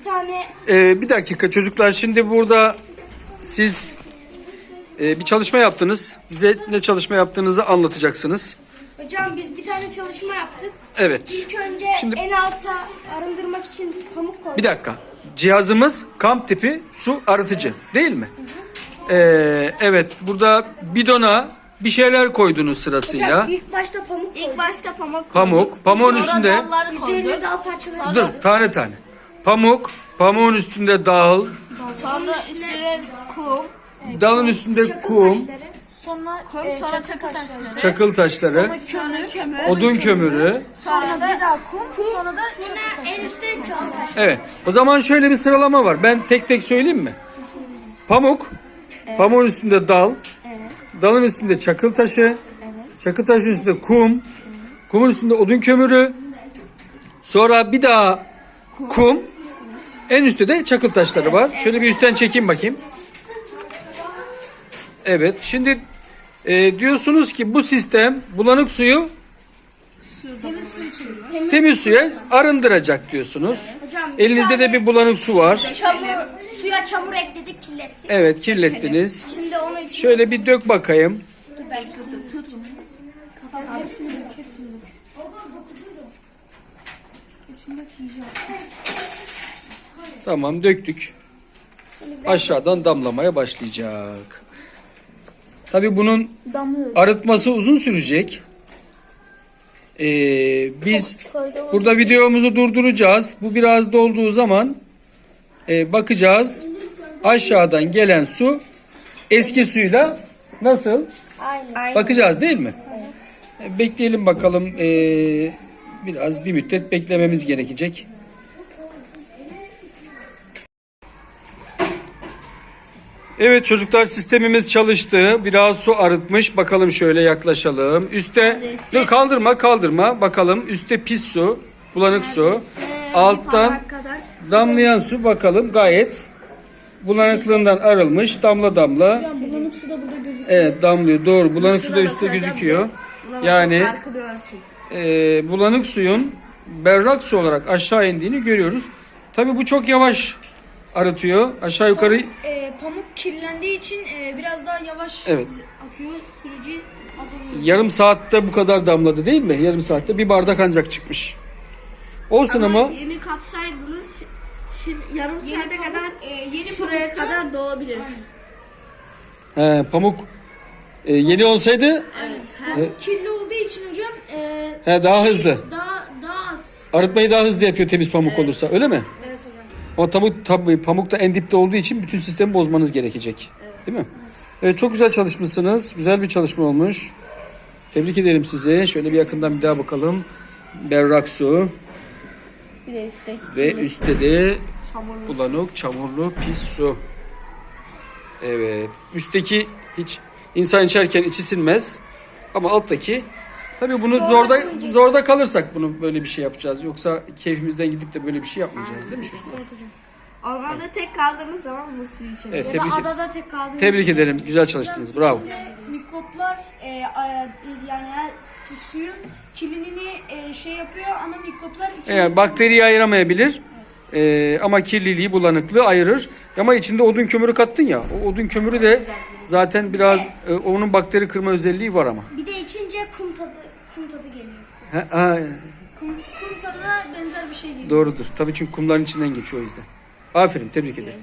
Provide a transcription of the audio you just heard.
bir tane Ee, bir dakika çocuklar şimdi burada siz e, bir çalışma yaptınız. Bize ne çalışma yaptığınızı anlatacaksınız. hocam biz bir tane çalışma yaptık. Evet. İlk önce Şimdi- en alta arındırmak için pamuk koyduk. Bir dakika. Cihazımız kamp tipi su arıtıcı değil mi? Ee, evet burada bidona bir şeyler koydunuz sırasıyla. Hocam ilk başta pamuk koyduk. İlk başta pamuk Pamuk, pamuğun Sonra üstünde dalları Üzerine koyduk. dal parçaları dur tane tane. Pamuk, pamuğun üstünde dağıl, Sonra üstüne kum. dalın üstünde kum, Sonra, Kum, e, sonra çakıl çakıl taşları. taşları. çakıl taşları, Sonra kömür. odun kömürü. Sonra bir daha kum. Sonra da çakıl En taşları. üstte çakıl taş. Evet. O zaman şöyle bir sıralama var. Ben tek tek söyleyeyim mi? Pamuk, pamuğun üstünde dal, dalın üstünde çakıl taşı, çakıl taşın üstünde kum, kumun üstünde odun kömürü, sonra bir daha kum, en üstte de çakıl taşları var. Şöyle bir üstten çekeyim bakayım. Evet. Şimdi e, diyorsunuz ki bu sistem bulanık suyu temiz suya arındıracak diyorsunuz. Hocam Elinizde de bir bulanık su var. çamur, suya çamur ekledik kirlettik. Evet kirlettiniz. Şimdi onu için Şöyle bir dök bakayım. Tamam döktük. Aşağıdan damlamaya başlayacak. Tabii bunun arıtması uzun sürecek. Ee, biz burada videomuzu durduracağız. Bu biraz dolduğu zaman e, bakacağız. Aşağıdan gelen su eski suyla nasıl? Bakacağız değil mi? E, Bekleyelim bakalım. E, biraz bir müddet beklememiz gerekecek. Evet çocuklar sistemimiz çalıştı. Biraz su arıtmış. Bakalım şöyle yaklaşalım. Üste Dur, kaldırma kaldırma. Bakalım üstte pis su, bulanık su. Alttan kadar. damlayan su bakalım gayet bulanıklığından arılmış. Damla damla. Bulanık su da burada gözüküyor. Evet damlıyor. Doğru. Bulanık su da üstte gözüküyor. Yani Farkı görsün. E, bulanık suyun berrak su olarak aşağı indiğini görüyoruz. Tabii bu çok yavaş arıtıyor. Aşağı yukarı E, pamuk kirlendiği için e, biraz daha yavaş Evet. akıyor. Süreci azalıyor. yarım saatte bu kadar damladı değil mi? Yarım saatte bir bardak ancak çıkmış. Olsun ama Yeni katsaydınız şimdi yarım saate kadar yeni şuraya kadar dolabilir. he, pamuk e, yeni olsaydı Kirli olduğu için hocam e, he, daha hızlı. daha daha az. Arıtmayı daha hızlı yapıyor temiz pamuk olursa öyle mi? Evet hocam. Ama tabii, tabii pamuk da en dipte olduğu için bütün sistemi bozmanız gerekecek. Değil mi? Evet, çok güzel çalışmışsınız. Güzel bir çalışma olmuş. Tebrik ederim size. Şöyle bir yakından bir daha bakalım. Berrak su Bir de üstte. ve üstte de bulanık, çamurlu, pis su. Evet. Üstteki hiç insan içerken içi sinmez. Ama alttaki tabii bunu zorda zorda kalırsak bunu böyle bir şey yapacağız. Yoksa keyfimizden gidip de böyle bir şey yapmayacağız değil mi? Ormanda tek kaldığımız zaman bu suyu içebiliriz. Evet, Ya tebrik, da adada tek kaldı. tebrik ederim. Güzel çalıştınız. Bravo. Mikroplar e, a- yani her- suyun kilinini e, şey yapıyor ama mikroplar içine Yani bakteriyi ayıramayabilir. Ee, ama kirliliği, bulanıklığı ayırır. Ama içinde odun kömürü kattın ya. O odun kömürü de zaten biraz e, onun bakteri kırma özelliği var ama. Bir de içince kum tadı ha, kum, kum tadına benzer bir şey geliyor. doğrudur. Tabii çünkü kumların içinden geçiyor o yüzden. Aferin, tebrik ederim.